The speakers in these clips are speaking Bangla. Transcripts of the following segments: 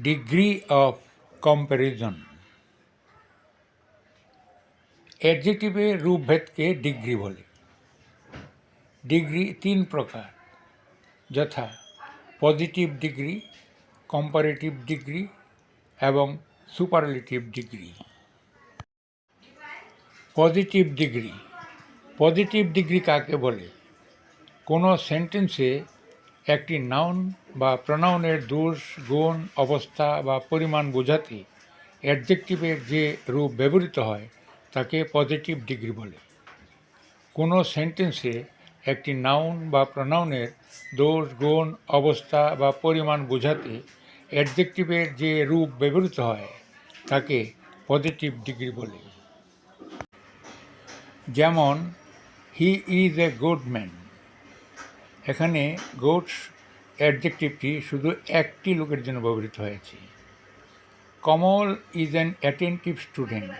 ডিগ্রি অফ কম্প্যারিজন অ্যাডজেক্টিভের রূপভেদকে ডিগ্রি বলে। ডিগ্রি তিন প্রকার, যথা পজিটিভ ডিগ্রি, কম্পারেটিভ ডিগ্রি এবং superlative degree. Positive degree positive degree কাকে বলে? কোনো সেন্টেন্সে একটি নাউন বা প্রনাউনের দোষ, গুণ, অবস্থা বা পরিমাণ বোঝাতে অ্যাডজেক্টিভের যে রূপ ব্যবহৃত হয়, তাকে পজিটিভ ডিগ্রি বলে। কোনো সেন্টেন্সে একটি নাউন বা প্রনাউনের দোষ, গুণ, অবস্থা বা পরিমাণ বোঝাতে অ্যাডজেক্টিভের যে রূপ ব্যবহৃত হয়, তাকে পজিটিভ ডিগ্রি বলে। যেমন he is a good man এখানে গুডস অ্যাডজেক্টিভটি শুধু একটি লোকের জন্য ব্যবহৃত হয়েছে। Kamal is an attentive student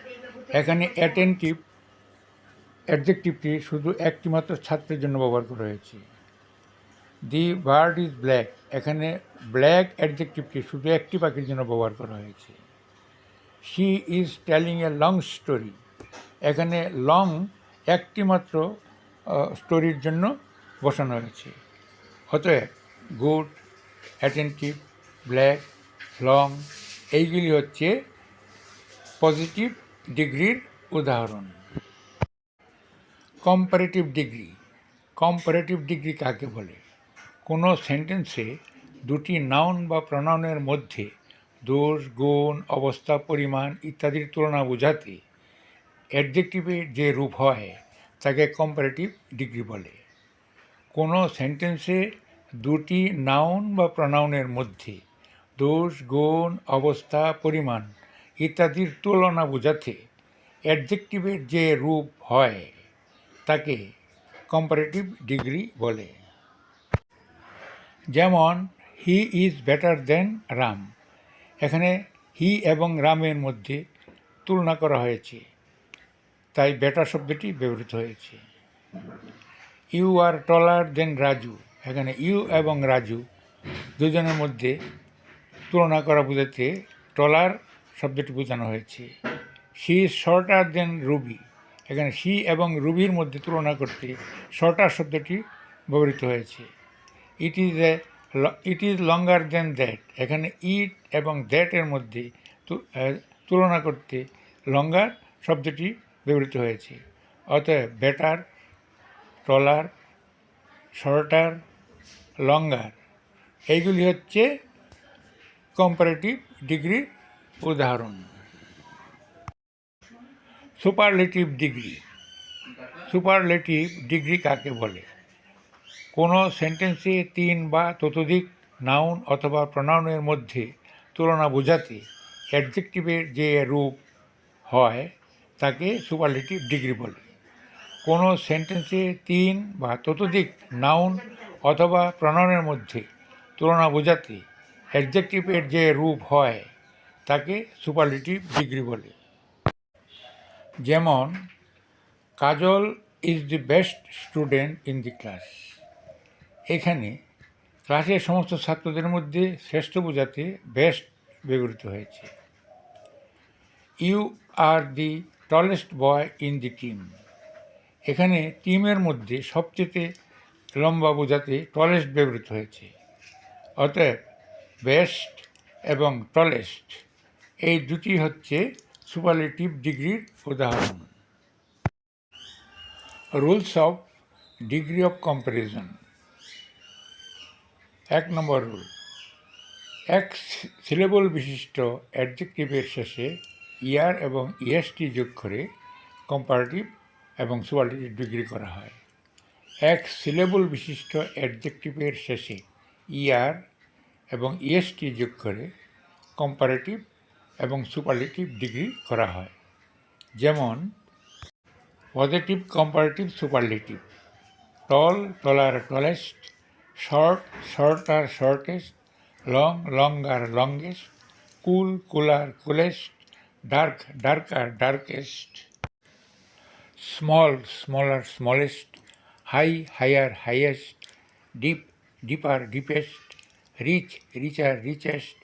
এখানে অ্যাটেন্টিভ অ্যাডজেক্টিভটি শুধু একটি মাত্র ছাত্রের জন্য ব্যবহার করা হয়েছে। দি বার্ড ইজ ব্ল্যাক এখানে ব্ল্যাক অ্যাডজেক্টিভটি শুধু একটি পাখির জন্য ব্যবহার করা হয়েছে। She is telling a long story এখানে লং একটি মাত্র স্টোরির জন্য বসানো হয়েছে। অতএব গুড, অ্যাটেন্টিভ, ব্ল্যাক, লং, এইগুলি হচ্ছে পজিটিভ ডিগ্রির উদাহরণ। কম্পারেটিভ ডিগ্রি কম্পারেটিভ ডিগ্রি কাকে বলে? কোনো সেন্টেন্সে দুটি নাউন বা প্রনাউনের মধ্যে দোষ, গুণ, অবস্থা, পরিমাণ ইত্যাদির তুলনা বোঝাতে অ্যাডজেক্টিভের যে রূপ হয়, তাকে কম্পারেটিভ ডিগ্রি বলে। কোনো সেন্টেন্সে দুটি নাউন বা প্রনাউনের মধ্যে দোষ, গুণ, অবস্থা, পরিমাণ ইত্যাদির তুলনা বোঝাতে অ্যাডজেক্টিভের যে রূপ হয়, তাকে কম্পারেটিভ ডিগ্রি বলে। যেমন he is better than Ram এখানে হি এবং রামের মধ্যে তুলনা করা হয়েছে। তাই বেটার শব্দটি ব্যবহৃত হয়েছে। You are taller than Raju. এখানে ইউ এবং রাজু দুজনের মধ্যে তুলনা করা বোঝাতে টলার শব্দটি বোঝানো হয়েছে। She shorter than Ruby. এখানে শি এবং রুবির মধ্যে তুলনা করতে শর্টার শব্দটি ব্যবহৃত হয়েছে। It is a it is longer than that. এখানে ইট এবং দ্যাটের মধ্যে তুলনা করতে লঙ্গার শব্দটি ব্যবহৃত হয়েছে। অতএব বেটার ট্রলার শর্টার, লঙ্গার। এইগুলি হচ্ছে কম্পারেটিভ ডিগ্রির উদাহরণ। সুপারলেটিভ ডিগ্রি সুপারলেটিভ ডিগ্রি কাকে বলে? কোনো সেন্টেন্সে তিন বা ততোধিক নাউন অথবা প্রনাউনের মধ্যে তুলনা বোঝাতে অ্যাডজেক্টিভের যে রূপ হয়, তাকে সুপারলেটিভ ডিগ্রি বলে। কোনো সেন্টেন্সে তিন বা ততোধিক নাউন অথবা প্রণয়নের মধ্যে তুলনা বোঝাতে অ্যাডজেক্টিভের যে রূপ হয়, তাকে সুপারলেটিভ ডিগ্রি বলে। যেমন, Kajal is the best student in the class এখানে ক্লাসের সমস্ত ছাত্রদের মধ্যে শ্রেষ্ঠ বোঝাতে বেস্ট ব্যবহৃত হয়েছে। You are the tallest boy in the team এখানে টিমের মধ্যে সবচেয়ে লম্বা বোঝাতে টলেস্ট ব্যবহৃত হয়েছে। অতএব বেস্ট এবং টলেস্ট এই দুটি হচ্ছে সুপারলেটিভ ডিগ্রির উদাহরণ। Rules of degree of comparison এক নম্বর রুল এক সিলেবল বিশিষ্ট অ্যাডজেক্টিভের শেষে ইয়ার এবং ইএসটি যোগ করে কম্পারেটিভ এবং সুপারলেটিভ ডিগ্রি করা হয়। এক সিলেবল বিশিষ্ট অ্যাডজেক্টিভের শেষে ইআর এবং ইএসটি যোগ করে কম্পারেটিভ এবং সুপারলেটিভ ডিগ্রি করা হয়। যেমন positive comparative superlative tall taller tallest short shorter shortest long longer longest cool cooler coolest dark darker darkest small, smaller, smallest, high, higher, highest, deep, deeper, deepest, rich, richer, richest,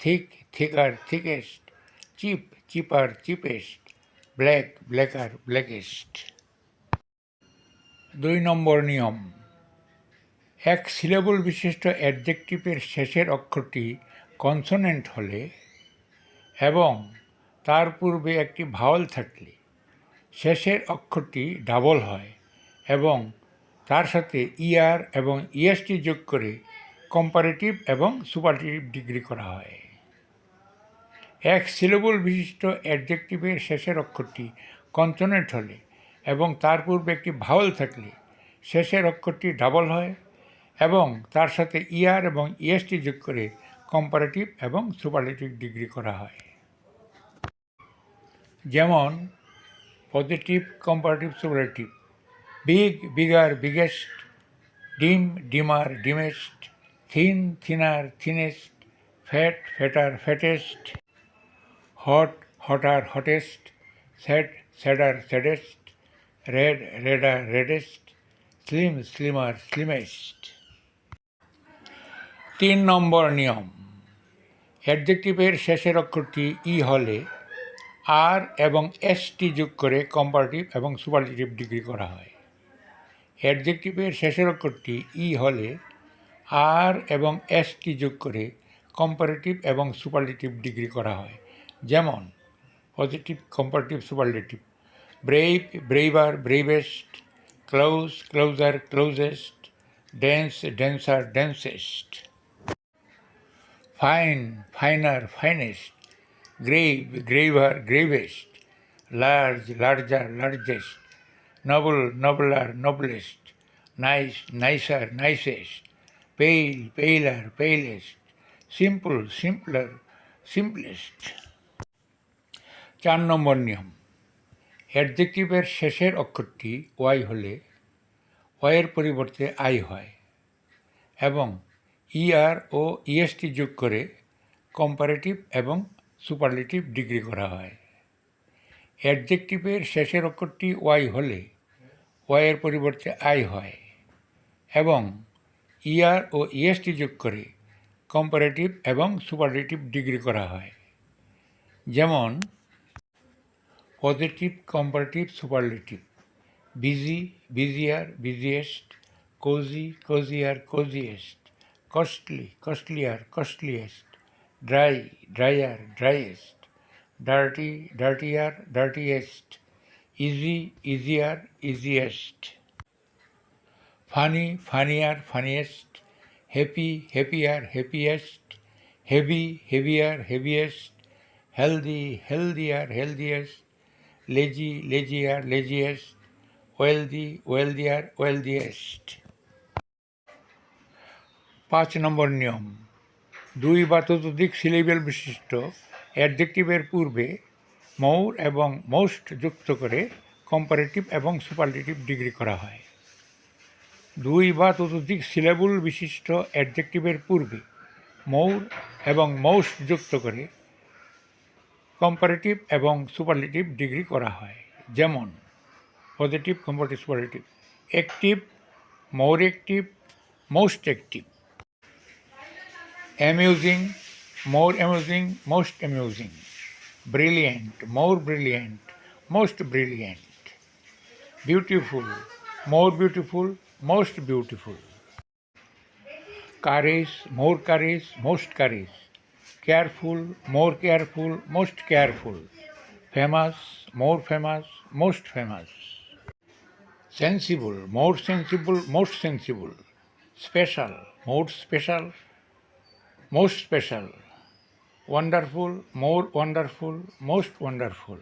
thick thicker thickest cheap cheaper cheapest black blacker blackest দুই নম্বর নিয়ম। এক সিলেবল বিশিষ্ট অ্যাডজেক্টিভের শেষের অক্ষরটি কনসোনেন্ট হলে এবং তার পূর্বে একটি ভাওয়াল থাকলে। শেষের অক্ষরটি ডাবল হয় এবং তার সাথে ইআর এবং ইএসটি যোগ করে কম্পারেটিভ এবং সুপারটিভ ডিগ্রি করা হয়। এক সিলেবল বিশিষ্ট অ্যাডজেক্টিভের শেষের অক্ষরটি কনসোনেন্ট হলে এবং তার পূর্বে একটি ভাওয়াল থাকলে শেষের অক্ষরটি ডাবল হয় এবং তার সাথে ইআর এবং ইএসটি যোগ করে কম্পারেটিভ এবং সুপারলেটিভ ডিগ্রি করা হয়। যেমন positive comparative superlative big bigger biggest dim dimmer dimmest thin thinner thinnest fat fatter fattest hot hotter hottest sad sadder saddest red redder reddest slim slimmer slimmest তিন নম্বর নিয়ম। অ্যাডজেক্টিভের শেষের অক্ষরটি ই হলে আর এবং এসটি যোগ করে কম্পারেটিভ এবং সুপারলেটিভ ডিগ্রি করা হয়। অ্যাডজেক্টিভের শেষের অক্ষরটি ই হলে আর এবং এসটি যোগ করে কম্পারেটিভ এবং সুপারলেটিভ ডিগ্রি করা হয়। যেমন positive comparative superlative brave braver bravest close closer closest dense denser densest fine finer finest grave graver gravest large larger largest noble, nobler, noblest, nice, nicer, nicest, pale, paler, palest, simple, simpler, simplest. চার নম্বর নিয়ম অ্যাডজেক্টিভের শেষের অক্ষরটি ওয়াই হলে ওয়াইয়ের পরিবর্তে আই হয় এবং ইআর ও ইএসটি যোগ করে কম্পারেটিভ এবং সুপারলেটিভ ডিগ্রি করা হয়। অ্যাডজেক্টিভের শেষের অক্ষরটি ওয়াই হলে ওয়াইয়ের পরিবর্তে আই হয় এবং ইআর ও ইএসটি যোগ করে কম্পারেটিভ এবং সুপারলেটিভ ডিগ্রি করা হয়। যেমন, positive, comparative, superlative. Busy, busier, busiest, cosy, cosier, cosiest. Costly, costlier, costliest. Dry drier driest dirty dirtier dirtiest easy easier easiest funny funnier funniest happy happier happiest heavy heavier heaviest healthy healthier healthiest lazy lazier laziest wealthy wealthier wealthiest পাঁচ নম্বর নিয়ম। দুই বা ততোধিক সিলেবেল বিশিষ্ট অ্যাডজেক্টিভের পূর্বে মৌর এবং মোস্ট যুক্ত করে কম্পারেটিভ এবং সুপারলেটিভ ডিগ্রি করা হয়। দুই বা ততোধিক সিলেবল বিশিষ্ট অ্যাডজেক্টিভের পূর্বে মৌর এবং মোস্ট যুক্ত করে কম্পারেটিভ এবং সুপারলেটিভ ডিগ্রি করা হয়। যেমন positive comparative superlative active more active most active amusing, more amusing, most amusing, brilliant, more brilliant, most brilliant, beautiful, more beautiful, most beautiful, courage, more courage, most courage, careful, more careful, most careful, famous, more famous, most famous, sensible, more sensible, most sensible, special, more special, most special, wonderful more wonderful most wonderful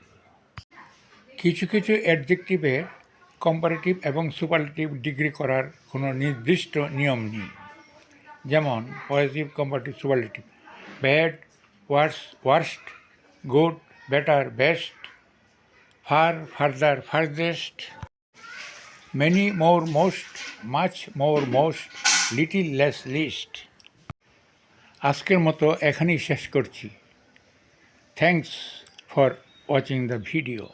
কিছু কিছু অ্যাডজেক্টিভের কম্পারেটিভ এবং সুপারলেটিভ ডিগ্রি করার কোনো নির্দিষ্ট নিয়ম নেই। যেমন positive comparative superlative bad worse worst good better best far farther farthest many more most much more most little less least আজকের মতো এখানেই শেষ করছি। Thanks for watching the video